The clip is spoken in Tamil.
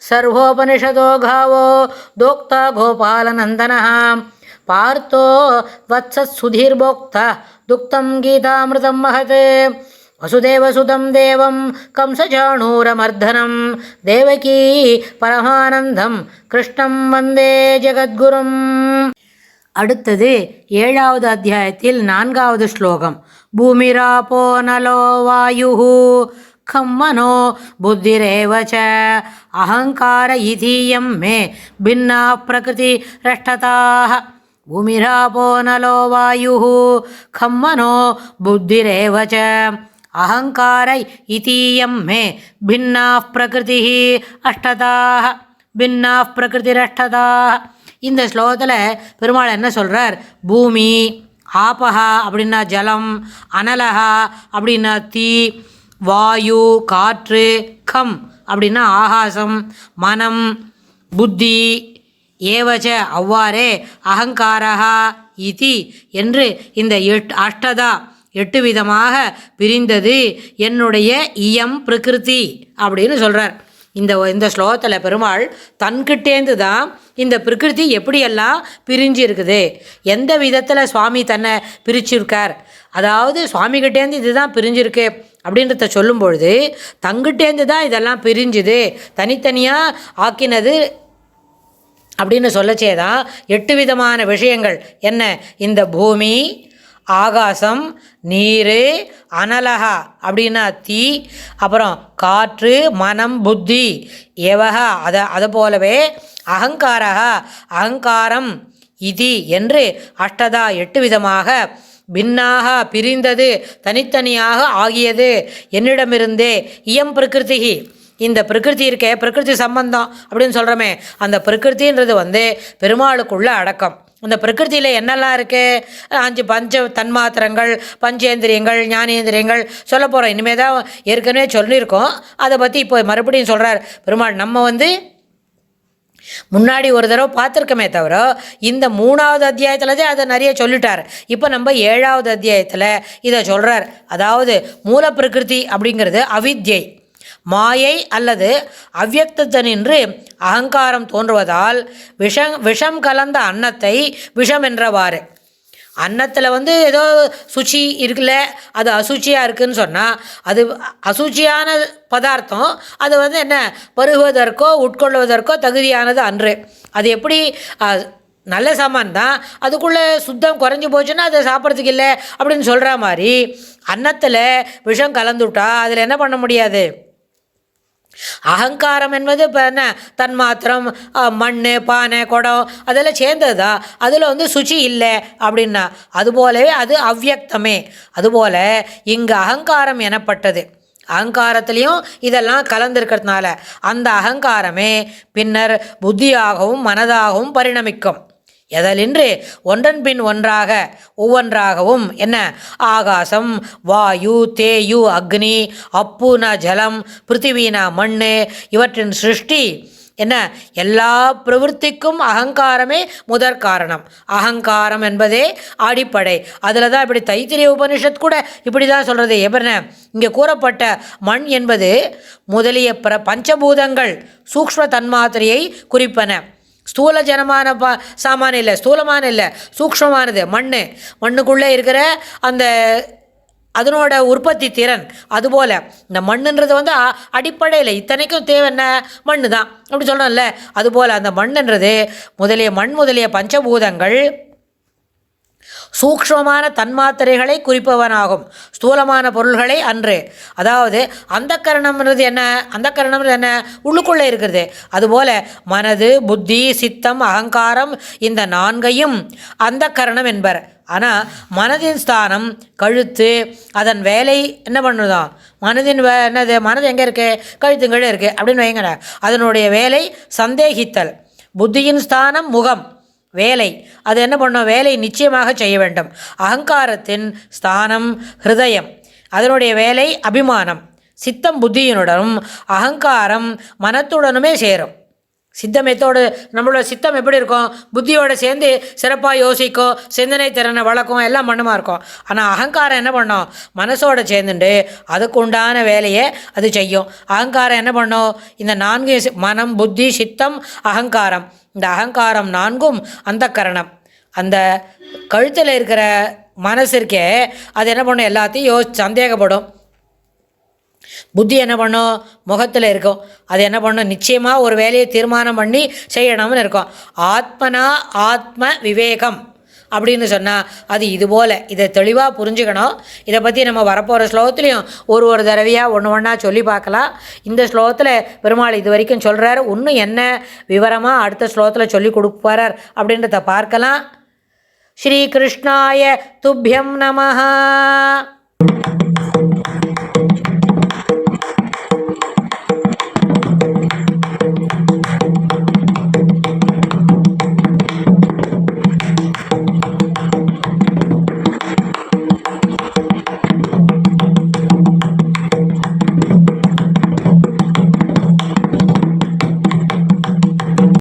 ಸರ್ವೋಪನಿಷದೋ ಘಾವೋ ದೋಕ್ತ ಗೋಪಾಲನಂದನ ಪಾರ್ಥೋ ವತ್ಸತ್ಸುಧೀರ್ಭೋಕ್ತ ದುಕ್ತಂ ಗೀತಾಮೃತಂ ಮಹತೆ ವಸುದೇವಸುತಂ ದೇವಂ ಕಂಸಚಾಣೂರಮರ್ಧನಂ ದೇವಕೀ ಪರಮಾನಂದಂ கிருஷ்ணம் வந்தே ஜெகத்குரும் அடுத்தது ஏழாவது அத்தியாயத்தில் நான்காவது ஸ்லோகம் பூமிராபோ நலோ வாயு துக்கம் மனோ புத்திரேவச்ச அகங்கார இதீயம் மே பின்னா பிரகிருதி ரஷ்டதாக பூமிராபோ நலோ வாயு கம் மனோ புத்திரேவச்ச அகங்கார இதீயம் மே பின்னா பிரகிருதி அஷ்டதாக பின்னா பிரகிருதி ரஷ்டதாக இந்த ஸ்லோகத்தில் பெருமாள் என்ன சொல்கிறார் பூமி ஆபஹா அப்படின்னா ஜலம் அனலஹா அப்படின்னா தீ வாயு காற்று கம் அப்படின்னா ஆகாசம் மனம் புத்தி ஏவச்ச அவ்வாறே அகங்காரா இதி என்று இந்த எட் அஷ்டதா எட்டு விதமாக பிரிந்தது என்னுடைய இயம் பிரகிருதி அப்படின்னு சொல்கிறார் இந்த இந்த ஸ்லோகத்தில் பெருமாள் தன்கிட்டேந்து தான் இந்த பிரகிருதி எப்படியெல்லாம் பிரிஞ்சு இருக்குது எந்த விதத்தில் சுவாமி தன்னை பிரிச்சிருக்கார்? அதாவது சுவாமிகிட்டேருந்து இதுதான் பிரிஞ்சிருக்கு. அப்படின்றத சொல்லும் பொழுது தங்கிட்டேந்து தான் இதெல்லாம் பிரிஞ்சுது. தனித்தனியாக ஆக்கினது அப்படின்னு சொல்லச்சே தான் எட்டு விதமான விஷயங்கள். என்ன? இந்த பூமி ஆகாசம் நீர் அனலகா அப்படின்னா தீ அப்புறம் காற்று மனம் புத்தி எவகா அதை அதை போலவே அகங்காரகா அகங்காரம் இதி என்று அஷ்டதா எட்டு விதமாக பின்னாக பிரிந்தது தனித்தனியாக ஆகியது. என்னிடமிருந்தே இயம் பிரகிருதிகி. இந்த பிரகிருதி இருக்கே பிரகிருதி சம்பந்தம் அப்படின்னு சொல்கிறோமே அந்த பிரகிருதின்றது வந்து பெருமாளுக்குள்ள அடக்கம். அந்த பிரகிருதியில் என்னெல்லாம் இருக்குது அஞ்சு பஞ்ச தன்மாத்திரங்கள் பஞ்சேந்திரியங்கள் ஞானேந்திரியங்கள் சொல்ல போகிறோம் இனிமேல் தான் ஏற்கனவே சொல்லியிருக்கோம். அதை பற்றி இப்போ மறுபடியும் சொல்கிறார் பெருமாள் நம்ம வந்து முன்னாடி ஒரு தடவை பார்த்துருக்கமே தவிர இந்த மூணாவது அத்தியாயத்தில் தான் அதை நிறைய சொல்லிட்டார். இப்போ நம்ம ஏழாவது அத்தியாயத்தில் இதை சொல்கிறார் அதாவது மூல பிரகிருதி அப்படிங்கிறது அவித்யை. மாயை அல்லது அவ்வக்தனின்று அகங்காரம் தோன்றுவதால் விஷம் விஷம் கலந்த அன்னத்தை விஷம் என்றவாறு. அன்னத்தில் வந்து ஏதோ சுச்சி இருக்குல்ல அது அசுச்சியாக இருக்குதுன்னு சொன்னால் அது அசுச்சியான பதார்த்தம் அது வந்து என்ன பருகுவதற்கோ உட்கொள்வதற்கோ தகுதியானது அன்று. அது எப்படி நல்ல சாமான் தான் அதுக்குள்ளே சுத்தம் குறைஞ்சி போச்சுன்னா அதை சாப்பிட்றதுக்கு இல்லை அப்படின்னு சொல்கிற மாதிரி அன்னத்தில் விஷம் கலந்துவிட்டா அதில் என்ன பண்ண முடியாது? அகங்காரம் என்பது இப்போ என்ன? தன்மாத்திரம் மண் பானை குடம் அதெல்லாம் சேர்ந்ததா? அதில் வந்து சுச்சி இல்லை அப்படின்னா அதுபோலவே அது அவ்வியக்தமே. அதுபோல் இங்கு அகங்காரம் எனப்பட்டது. அகங்காரத்துலேயும் இதெல்லாம் கலந்துருக்கிறதுனால அந்த அகங்காரமே பின்னர் புத்தியாகவும் மனதாகவும் பரிணமிக்கும். எதலின்று? ஒன்றன் பின் ஒன்றாக ஒவ்வொன்றாகவும் என்ன? ஆகாசம் வாயு தேயு அக்னி அப்புனா ஜலம் பிருத்திவினா மண் இவற்றின் சிருஷ்டி என்ன? எல்லா பிரவൃத்திக்கும் அகங்காரமே முதற் காரணம். அகங்காரம் என்பதே அடிப்படை. அதில் தான் இப்படி தைத்திரிய உபனிஷத் கூட இப்படி தான் சொல்கிறது எப்படின இங்கே கூறப்பட்ட மண் என்பது முதலிய பிர பஞ்சபூதங்கள் சூக்ம தன்மாத்திரையை குறிப்பன. ஸ்தூல ஜனமான பா சாமான இல்லை ஸ்தூலமான இல்லை சூக்ஷமானது மண் மண்ணுக்குள்ளே இருக்கிற அந்த அதனோட உற்பத்தி திறன் அதுபோல். இந்த மண்ணுன்றது வந்து அடிப்படையில் இத்தனைக்கும் தேவை என்ன? மண் தான் அப்படி சொல்கிறோம்ல அதுபோல் அந்த மண்ணுன்றது முதலிய மண் முதலிய பஞ்சபூதங்கள் சூக்ஷ்மமான தன்மாத்திரைகளை குறிப்பவனாகும். ஸ்தூலமான பொருள்களை அன்று. அதாவது அந்த கரணம்ன்றது என்ன? அந்த கரணம்ன்றது என்ன? உள்ளுக்குள்ளே இருக்கிறது. அதுபோல் மனது புத்தி சித்தம் அகங்காரம் இந்த நான்கையும் அந்த கரணம் என்பர். ஆனால் மனதின் ஸ்தானம் கழுத்து அதன் வேலை என்ன பண்ணுதான் மனதின் வே என்னது? மனது எங்கே இருக்குது கழுத்துங்கழே இருக்குது அப்படின்னு வைங்கண்ண அதனுடைய வேலை சந்தேகித்தல். புத்தியின் ஸ்தானம் முகம். வேலை. அது என்ன பண்ணும்? வேலை நிச்சயமாக செய்ய வேண்டும். அகங்காரத்தின் ஸ்தானம் ஹிருதயம். அதனுடைய வேலை அபிமானம். சித்தம் புத்தியினுடனும் அகங்காரம் மனத்துடனுமே சேரும். சித்தமெத்தோடு நம்மளோட சித்தம் எப்படி இருக்கும்? புத்தியோடு சேர்ந்து சிறப்பாக யோசிக்கும் சிந்தனை திறனை வளர்க்கும் எல்லாம் மண்ணுமா இருக்கும். ஆனால் அகங்காரம் என்ன பண்ணும்? மனசோட சேர்ந்துட்டு அதுக்கு உண்டான வேலையை அது செய்யும். அகங்காரம் என்ன பண்ணும்? இந்த நான்கு மனம் புத்தி சித்தம் அகங்காரம். இந்த அகங்காரம் நான்கும் அந்த கரணம் அந்த கழுத்தில் இருக்கிற மனசு இருக்கே அது என்ன பண்ணும்? எல்லாத்தையும் யோ சந்தேகப்படும். புத்தி என்ன பண்ணும்? முகத்தில் இருக்கும். அது என்ன பண்ணும்? நிச்சயமாக ஒரு வேலையை தீர்மானம் பண்ணி செய்யணும்னு இருக்கும். ஆத்மனா ஆத்ம விவேகம் அப்படின்னு சொன்னால் அது இது போல் இதை தெளிவாக புரிஞ்சுக்கணும். இதை பற்றி நம்ம வரப்போகிற ஸ்லோகத்துலேயும் ஒரு ஒரு தடவையாக ஒன்று ஒன்றா சொல்லி பார்க்கலாம். இந்த ஸ்லோகத்தில் பெருமாள் இது வரைக்கும் சொல்கிறாரு இன்னும் என்ன விவரமாக அடுத்த ஸ்லோகத்தில் சொல்லி கொடுப்பார் அப்படின்றத பார்க்கலாம். ஸ்ரீகிருஷ்ணாய துப்பியம் நமஹா.